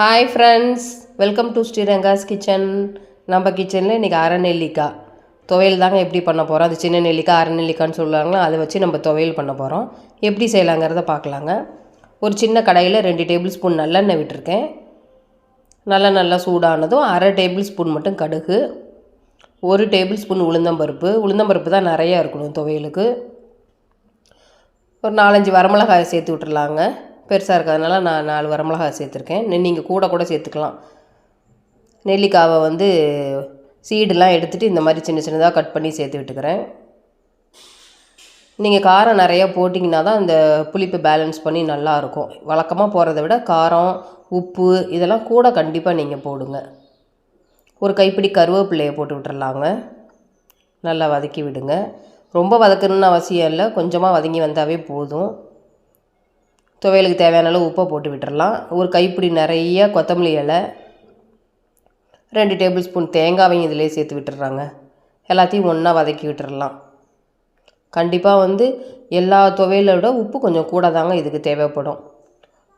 Hi friends welcome to Sriranga's kitchen நம்ம கிச்சனில் இன்றைக்கி அரை நெல்லிக்காய் துவையல் தாங்க எப்படி பண்ண போகிறோம் அது சின்ன நெல்லிக்காய் அரை நெல்லிக்காய்னு சொல்லுவாங்களோ? அதை வச்சு நம்ம துவையல் பண்ண போகிறோம் எப்படி செய்யலாங்கிறத பார்க்கலாங்க. ஒரு சின்ன கடையில் ரெண்டு டேபிள் ஸ்பூன் நல்லெண்ணெய் விட்டுருக்கேன். நல்லா நல்லா சூடானதும் அரை டேபிள் ஸ்பூன் மட்டும் கடுகு. ஒரு டேபிள் ஸ்பூன் உளுந்தம்பருப்பு உளுந்தம்பருப்பு தான் நிறையா இருக்கணும் துவையலுக்கு. ஒரு நாலஞ்சு வரமிளகாயை சேர்த்து விட்டுருலாங்க பெருசாக இருக்கிறதுனால நான் நாலு வரமிளகாய் சேர்த்துருக்கேன். நீங்கள் கூட கூட சேர்த்துக்கலாம். நெல்லிக்காவை வந்து சீடெலாம் எடுத்துகிட்டு இந்த மாதிரி சின்ன சின்னதாக கட் பண்ணி சேர்த்து விட்டுக்கிறேன். நீங்கள் காரம் நிறையா போட்டிங்கன்னா தான் அந்த புளிப்பு பேலன்ஸ் பண்ணி நல்லாயிருக்கும் வழக்கமாக போகிறத விட காரம் உப்பு இதெல்லாம் கூட கண்டிப்பாக நீங்கள் போடுங்க. ஒரு கைப்பிடி கருவேப்பிள்ளையை போட்டு விட்டுறலாங்க. நல்லா வதக்கி விடுங்க. ரொம்ப வதக்கணுன்னு அவசியம் இல்லை. கொஞ்சமாக வதங்கி வந்தாவே போதும். துவையலுக்கு தேவையான அளவு உப்பை போட்டு விட்டுறலாம். ஒரு கைப்பிடி நிறைய கொத்தமல்லி இலை ரெண்டு டேபிள் ஸ்பூன் தேங்காவையும் இதிலே சேர்த்து விட்டுறாங்க. எல்லாத்தையும் ஒன்றா வதக்கி விட்டுறலாம். கண்டிப்பாக வந்து எல்லா துவையலோட உப்பு கொஞ்சம் கூட தாங்க இதுக்கு தேவைப்படும்.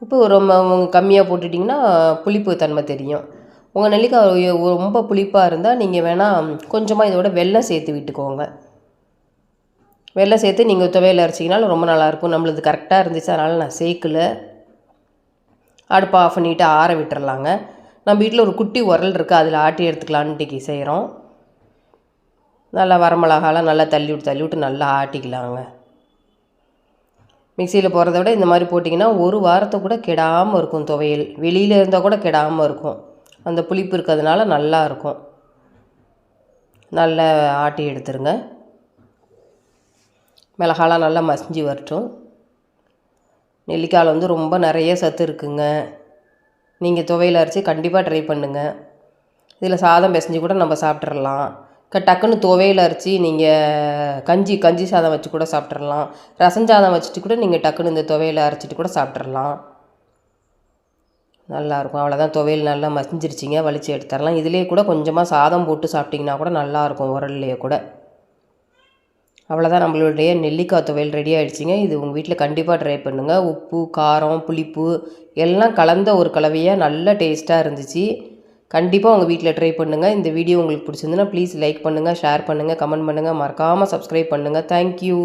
உப்பு ரொம்ப கம்மியாக போட்டுட்டிங்கன்னா புளிப்பு தன்மை தெரியும். உங்கள் நெல்லிக்காய் ரொம்ப புளிப்பாக இருந்தால் நீங்கள் வேணால் கொஞ்சமாக இதோட வெள்ளம் சேர்த்து விட்டுக்கோங்க. வெள்ளம் சேர்த்து நீங்கள் துவையில் அரைச்சிங்கனாலும் ரொம்ப நல்லாயிருக்கும் நம்மளது கரெக்டாக இருந்துச்சு. அதனால் நான் சேர்க்கல. அடுப்பை ஆஃப் பண்ணிவிட்டு ஆற விட்டுறலாங்க. நம்ம வீட்டில் ஒரு குட்டி உரல் இருக்குது அதில் ஆட்டி எடுத்துக்கலான்னு இன்றைக்கி செய்கிறோம் நல்லா வரமிளகாலாம் நல்லா தள்ளி விட்டு தள்ளி விட்டு நல்லா ஆட்டிக்கலாங்க. மிக்சியில் போகிறத விட இந்த மாதிரி போட்டிங்கன்னா ஒரு வாரத்தை கூட கெடாமல் இருக்கும் துவையல். வெளியில் இருந்தால் கூட கெடாமல் இருக்கும். அந்த புளிப்பு இருக்கிறதுனால நல்லா இருக்கும். நல்லா ஆட்டி எடுத்துருங்க. மிளகாலாம் நல்லா மசிஞ்சு வரட்டும். நெல்லிக்காயில் வந்து ரொம்ப நிறைய சத்து இருக்குங்க. நீங்கள் துவையில் அரைச்சி கண்டிப்பாக ட்ரை பண்ணுங்கள் இதில் சாதம் பிசைஞ்சு கூட நம்ம சாப்பிட்றலாம் டக்குன்னு துவையில் அரைச்சி நீங்கள் கஞ்சி கஞ்சி சாதம் வச்சு கூட சாப்பிட்றலாம் ரசம் சாதம் வச்சுட்டு கூட நீங்கள் டக்குன்னு இந்த துவையில் அரைச்சிட்டு கூட சாப்பிட்றலாம் நல்லாயிருக்கும் அவ்வளோதான் துவையல் நல்லா மசிஞ்சிருச்சிங்க. வலிச்சு எடுத்துடலாம். இதிலே கூட கொஞ்சமாக சாதம் போட்டு சாப்பிட்டிங்கன்னா கூட நல்லாயிருக்கும் உரல்லையே கூட. அவ்வளோதான் நம்மளுடைய நெல்லிக்காய் துவையல் ரெடி ஆகிடுச்சிங்க இது உங்கள் வீட்டில் கண்டிப்பாக ட்ரை பண்ணுங்கள் உப்பு காரம் புளிப்பு எல்லாம் கலந்த ஒரு கலவையாக நல்ல டேஸ்ட்டாக இருந்துச்சு. கண்டிப்பாக உங்கள் வீட்டில் ட்ரை பண்ணுங்கள் இந்த வீடியோ உங்களுக்கு பிடிச்சிருந்துன்னா ப்ளீஸ் லைக் பண்ணுங்கள் ஷேர் பண்ணுங்கள் கமெண்ட் பண்ணுங்கள் மறக்காமல் சப்ஸ்கிரைப் பண்ணுங்கள் தேங்க்யூ